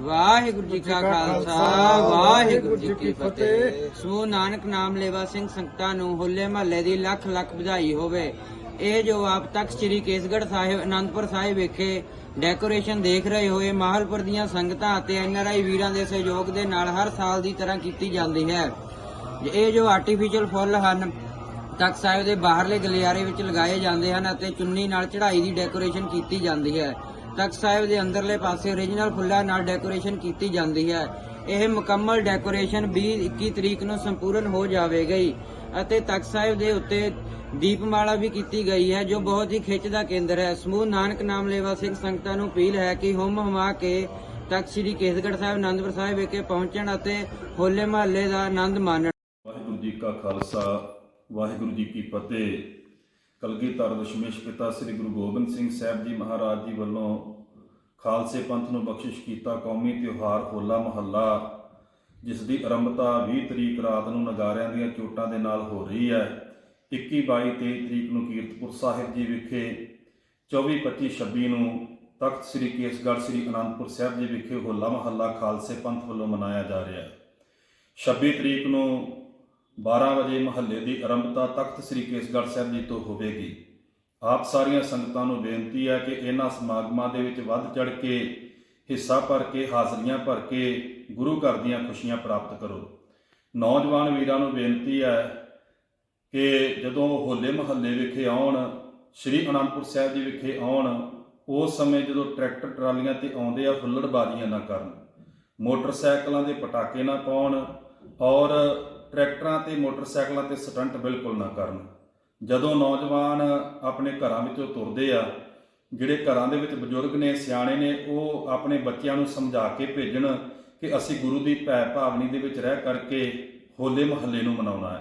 ਵਾਹਿਗੁਰੂ ਜੀ ਕਾ ਖਾਲਸਾ ਵਾਹਿਗੁਰੂ ਜੀ ਕੀ ਫਤਿਹ। ਸੋ ਨਾਨਕ ਨਾਮ ਲੈਵਾ ਸਿੰਘ ਸੰਗਤਾਂ ਨੂੰ ਹੋਲੇ ਮਹੱਲੇ ਦੀ ਲੱਖ ਲੱਖ ਵਧਾਈ ਹੋਵੇ। ਇਹ ਜੋ ਆਪ ਤੱਕ ਸ੍ਰੀ ਕੇਸਗੜ੍ਹ ਸਾਹਿਬ ਅਨੰਦਪੁਰ ਸਾਹਿਬ ਵਿਖੇ ਡੈਕੋਰੇਸ਼ਨ ਦੇਖ ਰਹੇ ਹੋਏ ਮਾਹਲਪੁਰ ਦੀਆਂ ਸੰਗਤਾਂ ਅਤੇ ਐਨਆਰਆਈ ਵੀਰਾਂ ਦੇ ਸਹਿਯੋਗ ਦੇ ਨਾਲ ਹਰ ਸਾਲ ਦੀ ਤਰ੍ਹਾਂ ਕੀਤੀ ਜਾਂਦੀ ਹੈ। ਇਹ ਜੋ ਆਰਟੀਫੀਸ਼ੀਅਲ ਫੁੱਲ ਹਨ ਤਖਤ ਸਾਹਿਬ ਦੇ ਬਾਹਰਲੇ ਗਲਿਆਰੇ ਵਿੱਚ ਲਗਾਏ ਜਾਂਦੇ ਹਨ ਅਤੇ ਚੁੰਨੀ ਨਾਲ ਚੜ੍ਹਾਈ ਦੀ ਡੈਕੋਰੇਸ਼ਨ ਕੀਤੀ ਜਾਂਦੀ ਹੈ। ਤਖਤ ਸਾਹਿਬ ਦੇ ਅੰਦਰਲੇ ਪਾਸੇ ਓਰੀਜਨਲ ਫੁੱਲਾਂ ਨਾਲ ਡੈਕੋਰੇਸ਼ਨ ਕੀਤੀ ਜਾਂਦੀ ਹੈ। ਇਹ ਮੁਕੰਮਲ ਡੈਕੋਰੇਸ਼ਨ 20 21 ਤਰੀਕ ਨੂੰ ਸੰਪੂਰਨ ਹੋ ਜਾਵੇਗੀ ਅਤੇ ਤਖਤ ਸਾਹਿਬ ਦੇ ਉੱਤੇ ਦੀਪਮਾਲਾ ਵੀ ਕੀਤੀ ਗਈ ਹੈ, ਜੋ ਬਹੁਤ ਹੀ ਖਿੱਚ ਦਾ ਕੇਂਦਰ ਹੈ। ਸਮੂਹ ਨਾਨਕ ਨਾਮ ਲੇਵਾ ਸਿੰਘ ਸੰਗਤਾਂ ਨੂੰ ਅਪੀਲ ਹੈ ਕਿ ਹੁਮ ਹਮਾ ਕੇ ਤਖਤ ਸ੍ਰੀ ਕੇਸਗੜ੍ਹ ਸਾਹਿਬ ਆਨੰਦਪੁਰ ਸਾਹਿਬ ਵਿਖੇ ਪਹੁੰਚਣ ਅਤੇ ਹੋਲੇ ਮਹੱਲੇ ਦਾ ਆਨੰਦ ਮਾਣਨ। ਵਾਹਿਗੁਰੂ ਜੀ ਕਾ ਖਾਲਸਾ, ਵਾਹਿਗੁਰੂ ਜੀ ਕੀ ਫਤਿਹ। ਕਲਗੀਧਰ ਦਸ਼ਮੇਸ਼ ਪਿਤਾ ਸ੍ਰੀ ਗੁਰੂ ਗੋਬਿੰਦ ਸਿੰਘ ਸਾਹਿਬ ਜੀ ਮਹਾਰਾਜ ਜੀ ਵੱਲੋਂ ਖਾਲਸੇ ਪੰਥ ਨੂੰ ਬਖਸ਼ਿਸ਼ ਕੀਤਾ ਕੌਮੀ ਤਿਉਹਾਰ ਹੋਲਾ ਮਹੱਲਾ, ਜਿਸ ਦੀ ਆਰੰਭਤਾ 20 ਤਰੀਕ ਰਾਤ ਨੂੰ ਨਗਾਰਿਆਂ ਦੀਆਂ ਚੋਟਾਂ ਦੇ ਨਾਲ ਹੋ ਰਹੀ ਹੈ। 21 22 23 ਤਰੀਕ ਨੂੰ ਕੀਰਤਪੁਰ ਸਾਹਿਬ ਜੀ ਵਿਖੇ 24 25 26 ਨੂੰ ਤਖਤ ਸ੍ਰੀ ਕੇਸਗੜ੍ਹ ਸ੍ਰੀ ਅਨੰਦਪੁਰ ਸਾਹਿਬ ਜੀ ਵਿਖੇ ਹੋਲਾ ਮਹੱਲਾ ਖਾਲਸੇ ਪੰਥ ਵੱਲੋਂ ਮਨਾਇਆ ਜਾ ਰਿਹਾ ਹੈ। 26 ਤਰੀਕ ਨੂੰ 12 ਵਜੇ ਮਹੱਲੇ ਦੀ ਆਰੰਭਤਾ ਤਖਤ ਸ੍ਰੀ ਕੇਸਗੜ੍ਹ ਸਾਹਿਬ ਜੀ ਤੋਂ ਹੋਵੇਗੀ। ਆਪ ਸਾਰੀਆਂ ਸੰਗਤਾਂ ਨੂੰ ਬੇਨਤੀ ਹੈ ਕਿ ਇਹਨਾਂ ਸਮਾਗਮਾਂ ਦੇ ਵਿੱਚ ਵੱਧ ਚੜ ਕੇ, ਹਿੱਸਾ ਭਰ ਕੇ, ਹਾਜ਼ਰੀਆਂ ਭਰ ਕੇ ਗੁਰੂ ਘਰ ਦੀਆਂ ਖੁਸ਼ੀਆਂ ਪ੍ਰਾਪਤ ਕਰੋ। ਨੌਜਵਾਨ ਵੀਰਾਂ ਨੂੰ ਬੇਨਤੀ ਹੈ ਕਿ ਜਦੋਂ ਹੋਲੇ ਮਹੱਲੇ ਵਿਖੇ ਆਉਣ, ਸ੍ਰੀ ਅਨੰਦਪੁਰ ਸਾਹਿਬ ਜੀ ਵਿਖੇ ਆਉਣ, ਉਸ ਸਮੇਂ ਜਦੋਂ ਟਰੈਕਟਰ ਟਰਾਲੀਆਂ ਤੇ ਆਉਂਦੇ ਆ ਫੁੱਲੜਬਾਜ਼ੀਆਂ ਨਾ ਕਰਨ। ਮੋਟਰਸਾਈਕਲਾਂ ਦੇ ਪਟਾਕੇ ਨਾ ਪਾਉਣ ਔਰ ਟਰੈਕਟਰਾਂ ਤੇ ਮੋਟਰਸਾਈਕਲਾਂ ਤੇ ਸਟੰਟ ਬਿਲਕੁਲ ਨਾ ਕਰਨ। ਜਦੋਂ ਨੌਜਵਾਨ ਆਪਣੇ ਘਰਾਂ ਵਿੱਚੋਂ ਤੁਰਦੇ ਆ, ਜਿਹੜੇ ਘਰਾਂ ਦੇ ਵਿੱਚ ਬਜ਼ੁਰਗ ਨੇ, ਸਿਆਣੇ ਨੇ, ਉਹ ਆਪਣੇ ਬੱਚਿਆਂ ਨੂੰ ਸਮਝਾ ਕੇ ਭੇਜਣ ਕਿ ਅਸੀਂ ਗੁਰੂ ਦੀ ਭੈ ਭਾਵਨੀ ਦੇ ਵਿੱਚ ਰਹਿ ਕਰਕੇ ਹੋਲੇ ਮਹੱਲੇ ਨੂੰ ਮਨਾਉਣਾ ਹੈ।